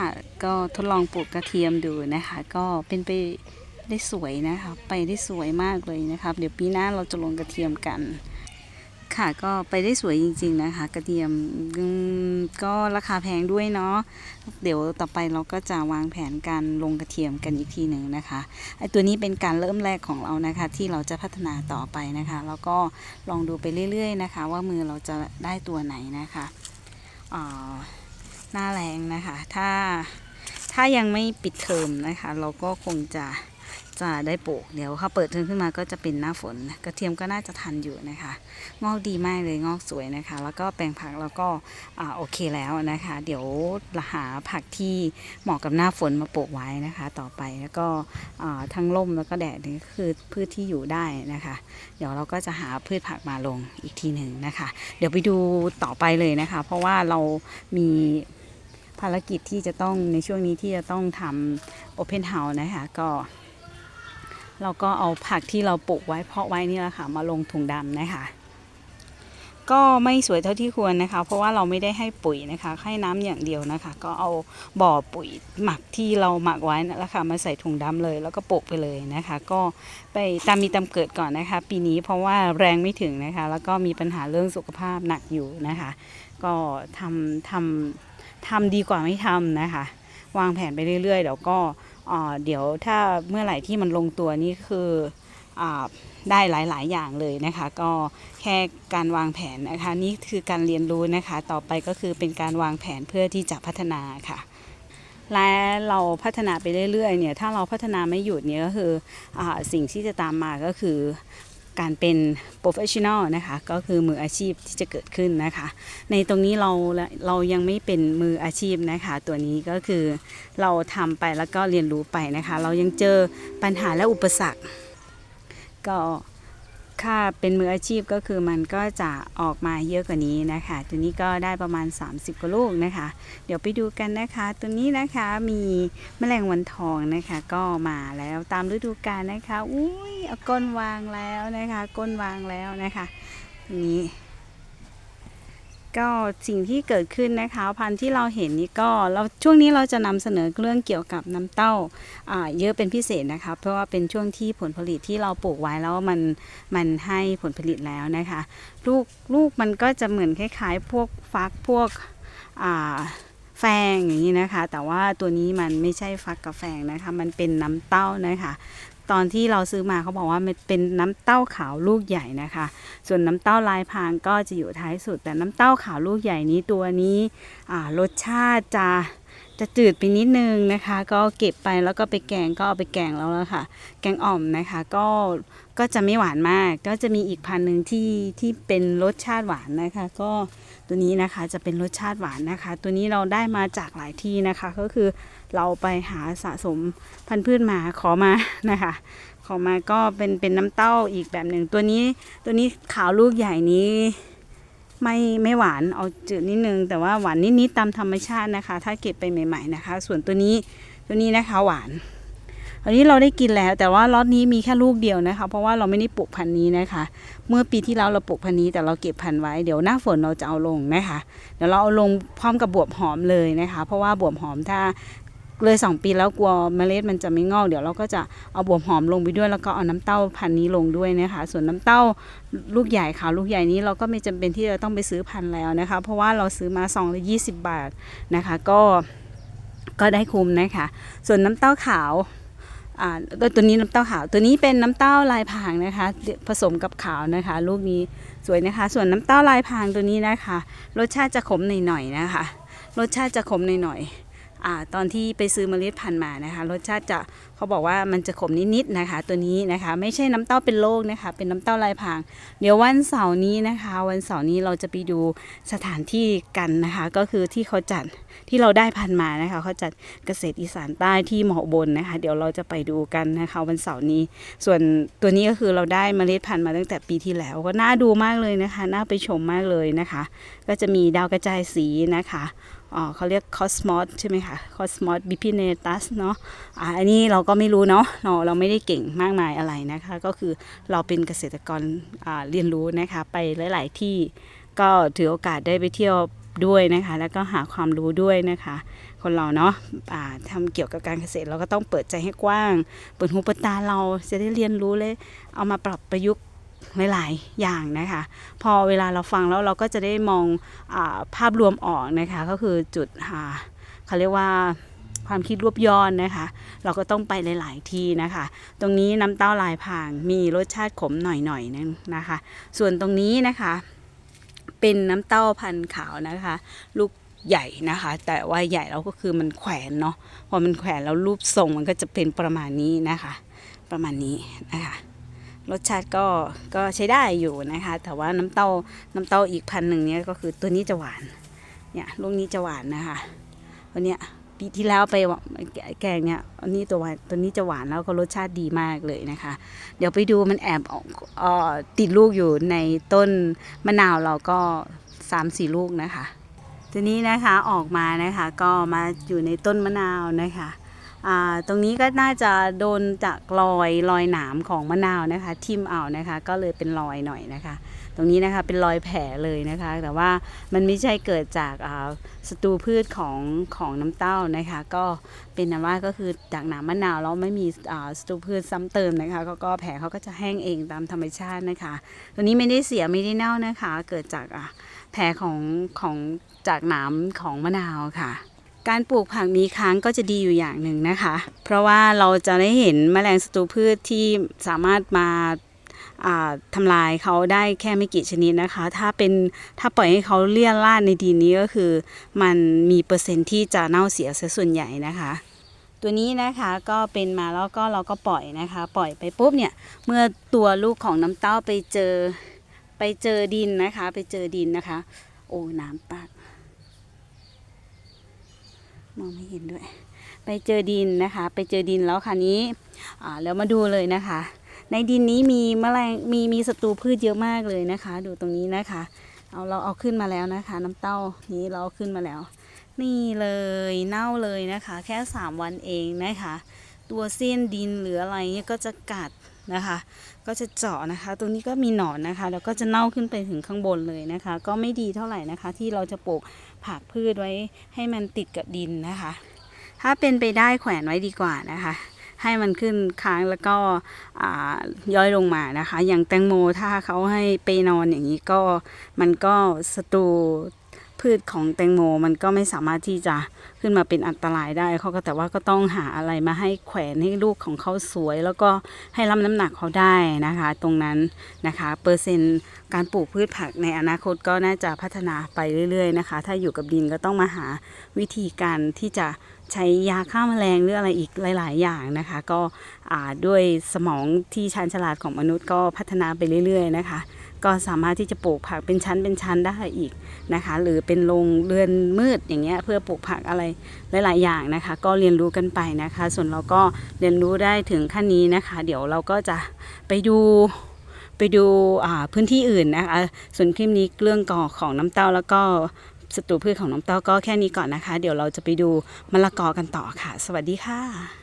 ค่ะ ก็ทดลองปลูกกระเทียมดูนะคะ ก็เป็นไปได้สวยนะคะ ไปได้สวยมากเลยนะครับ เดี๋ยวปีหน้าเราจะลงกระเทียมกัน ค่ะก็ไปได้สวยจริง ๆนะคะ กระเทียมอืมก็ราคาแพงด้วยเนาะเดี๋ยวต่อไปเราก็จะวางแผนการลงกระเทียมกันอีกทีหนึ่งนะคะไอตัวนี้เป็นการเริ่มแรกของเรานะคะ ที่เราจะพัฒนาต่อไปนะคะ แล้วก็ลองดูไปเรื่อย ๆ นะคะ ว่ามือเราจะได้ตัวไหนนะคะอ่า หน้าแรงนะคะ ถ้าถ้ายังไม่ปิดเทอมนะคะ เราก็คงจะจะได้ปลูกเดี๋ยวถ้าเปิดเทอมขึ้นมาก็จะเป็นหน้าฝน กระเทียมก็น่าจะทันอยู่นะคะ งอกดีมากเลยงอกสวยนะคะ แล้วก็แปลงผักแล้วก็อ่าโอเคแล้วนะคะ เดี๋ยวหาผักที่เหมาะกับหน้าฝนมาปลูกไว้นะคะ ต่อไปแล้วก็อ่าทั้งร่มแล้วก็แดดนี่คือพืชที่อยู่ได้นะคะ เดี๋ยวเราก็จะหาพืชผักมาลงอีกทีหนึ่งนะคะ เดี๋ยวไปดูต่อไปเลยนะคะ เพราะว่าเรามี ภารกิจที่จะต้องในช่วงนี้ที่จะต้องทำโอเพนเฮาส์นะคะก็ เราก็เอาผักที่เราปลูกไว้เพาะไว้นี่แหละค่ะมาลงถุงดำนะคะ ก็ไม่สวยเท่าที่ควรนะคะ เพราะว่าเราไม่ได้ให้ปุ๋ยนะคะให้น้ำอย่างเดียวนะคะ ก็เอาบ่อปุ๋ยหมักที่เราหมักไว้นั่นแหละค่ะมาใส่ถุงดำเลย แล้วก็ปลูกไปเลยนะคะ ก็ไปตามมีตามเกิดก่อนนะคะ ปีนี้เพราะว่าแรงไม่ถึงนะคะ แล้วก็มีปัญหาเรื่องสุขภาพหนักอยู่นะคะ ก็ทำทำ ทำดีกว่าไม่ทำนะคะ วางแผนไปเรื่อยๆเดี๋ยวก็เดี๋ยวถ้าเมื่อไหร่ที่มันลงตัวนี่คืออได้หลายๆ อย่างเลยนะคะ ก็แค่การวางแผนนะคะนี่คือการเรียนรู้นะคะ ต่อไปก็คือเป็นการวางแผนเพื่อที่จะพัฒนาค่ะและเราพัฒนาไปเรื่อยๆเนี่ยถ้าเราพัฒนาไม่หยุดเนี่ยก็คืออสิ่งที่จะตามมาก็คือ การเป็น professional นะคะก็คือมืออาชีพที่จะเกิดขึ้นนะคะ ในตรงนี้เราเรายังไม่เป็นมืออาชีพนะคะ ตัวนี้ก็คือเราทำไปแล้วก็เรียนรู้ไปนะคะ เรายังเจอปัญหาและอุปสรรค ก็ ค่ะเป็นมืออาชีพก็คือมันก็จะออกมาเยอะกว่านี้นะคะ ตัวนี้ก็ได้ประมาณ 30กว่าลูกนะคะ เดี๋ยวไปดูกันนะคะ ตัวนี้นะคะมีแมลงวันทองนะคะ ก็มาแล้วตามฤดูกาลนะคะอุ้ยเอาก้นวางแล้วนะคะ ก้นวางแล้วนะคะตัวนี้ ก็สิ่งที่เกิดขึ้นนะคะพันธุ์ที่เราเห็นนี่ก็เราช่วงนี้เราจะนำเสนอเรื่องเกี่ยวกับน้ำเต้าเยอะเป็นพิเศษนะคะเพราะว่าเป็นช่วงที่ผลผลิตที่เราปลูกไว้แล้วมันมันให้ผลผลิตแล้วนะคะลูกลูกมันก็จะเหมือนคล้ายๆ พวกฟักพวกแฟงอย่างนี้นะคะ แต่ว่าตัวนี้มันไม่ใช่ฟักกับแฟงนะคะ มันเป็นน้ำเต้านะคะ ตอนที่เราซื้อมาเขาบอกว่ามันเป็นน้ำเต้าขาวลูกใหญ่นะคะ ส่วนน้ำเต้าลายพางก็จะอยู่ท้ายสุด แต่น้ำเต้าขาวลูกใหญ่นี้ตัวนี้รสชาติจะ จะจืดไปนิดนึงนะคะ ก็เก็บไปแล้วก็ไปแกงก็เอาไปแกงแล้วละค่ะ แกงอ่อมนะคะก็ก็จะไม่หวานมาก ก็จะมีอีกพันหนึ่งที่ที่เป็นรสชาติหวานนะคะ ก็ตัวนี้นะคะจะเป็นรสชาติหวานนะคะ ตัวนี้เราได้มาจากหลายที่นะคะ ก็คือเราไปหาสะสมพันธุ์พืชมาขอมานะคะขอมาก็เป็นเป็นน้ำเต้าอีกแบบหนึ่งตัวนี้ตัวนี้ขาวลูกใหญ่นี้ ไม่ไม่หวานเอาจืดนิดนึง แต่ว่าหวานนิดๆตามธรรมชาตินะคะ ถ้าเก็บไปใหม่ ๆนะคะ ส่วนตัวนี้ตัวนี้นะคะหวานอันนี้เราได้กินแล้วแต่ว่าล็อตนี้มีแค่ลูกเดียวนะคะ เพราะว่าเราไม่ได้ปลูกพันธุ์นี้นะคะ เมื่อปีที่แล้วเราปลูกพันธุ์นี้แต่เราเก็บพันธุ์ไว้เดี๋ยวหน้าฝนเราจะเอาลงนะคะ เดี๋ยวเราเอาลงพร้อมกับบวบหอมเลยนะคะ เพราะว่าบวบหอมถ้า เลยสองปีแล้วกลัวเมล็ดมันจะไม่งอกเดี๋ยวเราก็จะเอาบวบหอมลงไปด้วย แล้วก็เอาน้ำเต้าพันธุ์นี้ลงด้วยนะคะส่วนน้ำเต้าลูกใหญ่ค่ะลูกใหญ่นี้เราก็ไม่จำเป็นที่จะต้องไปซื้อพันธุ์แล้วนะคะ เพราะว่าเราซื้อมาซองละยี่สิบบาทนะคะ ก็ก็ได้คุ้มนะคะ ส่วนน้ำเต้าขาวอ่าตัวนี้น้ำเต้าขาวตัวนี้เป็นน้ำเต้าลายพางนะคะ ผสมกับขาวนะคะ ลูกนี้สวยนะคะ ส่วนน้ำเต้าลายพางตัวนี้นะคะ รสชาติจะขมหน่อยๆนะคะ รสชาติจะขมหน่อยๆ อตอนที่ไปซื้อเมล็ดพันธุ์มานะคะ รสชาติจะเขาบอกว่ามันจะขมนิดๆนะคะ ตัวนี้นะคะ ไม่ใช่น้ำเต้าเป็นโรคนะคะ เป็นน้ำเต้าลายพาง เดี๋ยววันเสาร์นี้นะคะ วันเสาร์นี้เราจะไปดูสถานที่กันนะคะ ก็คือที่เขาจัดที่เราได้พันธุ์มานะคะเขาจัดเกษตรอีสานใต้ที่หมอบนนะคะ เดี๋ยวเราจะไปดูกันนะคะ วันเสาร์นี้ ส่วนตัวนี้ก็คือเราได้เมล็ดพันธุ์มาตั้งแต่ปีที่แล้วก็น่าดูมากเลยนะคะ น่าไปชมมากเลยนะคะ ก็จะมีดาวกระจายสีนะคะ เขาเรียกคอสมอสใช่ไหมคะคอสมอสบิพิเนตัสเนาะอันนี้เราก็ไม่รู้เนาะเราเราไม่ได้เก่งมากมายอะไรนะคะ ก็คือเราเป็นเกษตรกรเรียนรู้นะคะไปหลาย ๆ ที่ก็ถือโอกาสได้ไปเที่ยวด้วยนะคะ แล้วก็หาความรู้ด้วยนะคะ คนเราเนาะอ่าทำเกี่ยวกับการเกษตรเราก็ต้องเปิดใจให้กว้าง เปิดหูเปิดตาเราจะได้เรียนรู้เลย เอามาปรับประยุกต์ หลาย ๆ อย่างนะคะ พอเวลาเราฟังแล้วเราก็จะได้มองอาภาพรวมออกนะคะ ก็คือจุดอ่าเขาเรียกว่าความคิดรวบย้อนนะคะ เราก็ต้องไปหลาย ๆ ที่นะคะ ตรงนี้น้ำเต้าลายพรางมีรสชาติขมหน่อย ๆนึงนะคะ ส่วนตรงนี้นะคะเป็นน้ำเต้าพันขาวนะคะ ลูกใหญ่นะคะ แต่ว่าใหญ่แล้วก็คือมันแขวนเนาะพอมันแขวนแล้วรูปทรงมันก็จะเป็นประมาณนี้นะคะ ประมาณนี้นะคะ รสชาติก็ก็ใช้ได้อยู่นะคะ แต่ว่าน้ำเต้าน้ำเต้าอีกพันหนึ่งเนี้ยก็คือตัวนี้จะหวาน เนี่ยลูกนี้จะหวานนะคะวันเนี้ยปีที่แล้วไปแกงเนี่ยอันนี้ตัวนตัวนี้จะหวานแล้วก็รสชาติดีมากเลยนะคะ เดี๋ยวไปดูมันแอบออติดลูกอยู่ในต้นมะนาวเราก็สามสี่ลูกนะคะทีนี้นะคะออกมานะคะก็มาอยู่ในต้นมะนาวนะคะ ตรงนี้ก็น่าจะโดนจากรอยรอยหนามของมะนาวนะคะ ทิ่มเอานะคะ ก็เลยเป็นรอยหน่อยนะคะ ตรงนี้นะคะเป็นรอยแผลเลยนะคะ แต่ว่ามันไม่ใช่เกิดจากอ่าศัตรูพืชของของน้ำเต้านะคะ ก็เป็นนว่าก็คือจากหนามมะนาวแล้วไม่มีอ่าศัตรูพืชซ้ำเติมนะคะก็ก็แผลเขาก็จะแห้งเองตามธรรมชาตินะคะ ตัวนี้ไม่ได้เสียไม่ได้เน่านะคะ เกิดจากอ่าแผลของของจากหนามของมะนาวค่ะ การปลูกผักมีค้างก็จะดีอยู่อย่างหนึ่งนะคะ เพราะว่าเราจะได้เห็นแมลงศัตรูพืชที่สามารถมาอ่าทำลายเขาได้แค่ไม่กี่ชนิดนะคะ ถ้าเป็นถ้าปล่อยให้เขาเลี่ยราในดินนี้ก็คือ มันมีเปอร์เซ็นต์ที่จะเน่าเสียซะส่วนใหญ่นะคะ ตัวนี้นะคะก็เป็นมาแล้วก็เราก็ปล่อยนะคะ ปล่อยไปปุ๊บเนี่ยเมื่อตัวลูกของน้ำเต้าไปเจอไปเจอดินนะคะ ไปเจอดินนะคะ โอ้น้ำปาก มองไม่เห็นด้วย ไปเจอดินนะคะ ไปเจอดินแล้วคราวนี้แล้วมาดูเลยนะคะ ในดินนี้มีแมลงมีมีศัตรูพืชเยอะมากเลยนะคะ ดูตรงนี้นะคะ เอาเราเอาขึ้นมาแล้วนะคะ น้ำเต้านี้เราเอาขึ้นมาแล้ว นี่เลยเน่าเลยนะคะ แค่ 3 วันเองนะคะ ตัวเส้นดินหรืออะไรเนี่ยก็จะกัด นะคะ ก็จะเจาะนะคะ ตรงนี้ก็มีหนอนนะคะ แล้วก็จะเน่าขึ้นไปถึงข้างบนเลยนะคะ ก็ไม่ดีเท่าไหร่นะคะ ที่เราจะปลูกผักพืชไว้ให้มันติดกับดินนะคะ ถ้าเป็นไปได้แขวนไว้ดีกว่านะคะ ให้มันขึ้นค้างแล้วก็ย่อยลงมานะคะ อย่างแตงโมถ้าเขาให้ไปนอนอย่างนี้ก็มันก็ศัตรู พืชของแตงโมมันก็ไม่สามารถที่จะขึ้นมาเป็นอันตรายได้เขาก็แต่ว่าก็ต้องหาอะไรมาให้แขวนให้ลูกของเขาสวย แล้วก็ให้รับน้ำหนักเขาได้นะคะ ตรงนั้นนะคะ เปอร์เซ็นต์การปลูกพืชผักในอนาคตก็น่าจะพัฒนาไปเรื่อย ๆ นะคะ ถ้าอยู่กับดินก็ต้องมาหาวิธีการที่จะใช้ยาฆ่าแมลงหรืออะไรอีกหลาย ๆ อย่างนะคะ ก็ด้วยสมองที่ชาญฉลาดของมนุษย์ก็พัฒนาไปเรื่อย ๆ นะคะ ก็สามารถที่จะปลูกผักเป็นชั้นเป็นชั้นได้อีกนะคะ หรือเป็นโรงเรือนมืดอย่างเงี้ยเพื่อปลูกผักอะไรหลาย ๆ อย่างนะคะ ก็เรียนรู้กันไปนะคะ ส่วนเราก็เรียนรู้ได้ถึงขั้นนี้นะคะ เดี๋ยวเราก็จะไปดูไปดูพื้นที่อื่นนะคะส่วนคลิปนี้เรื่องก่อของน้ำเต้าแล้วก็ศัตรูพืชของน้ำเต้าก็แค่นี้ก่อนนะคะ เดี๋ยวเราจะไปดูมะละกอกันต่อค่ะ สวัสดีค่ะ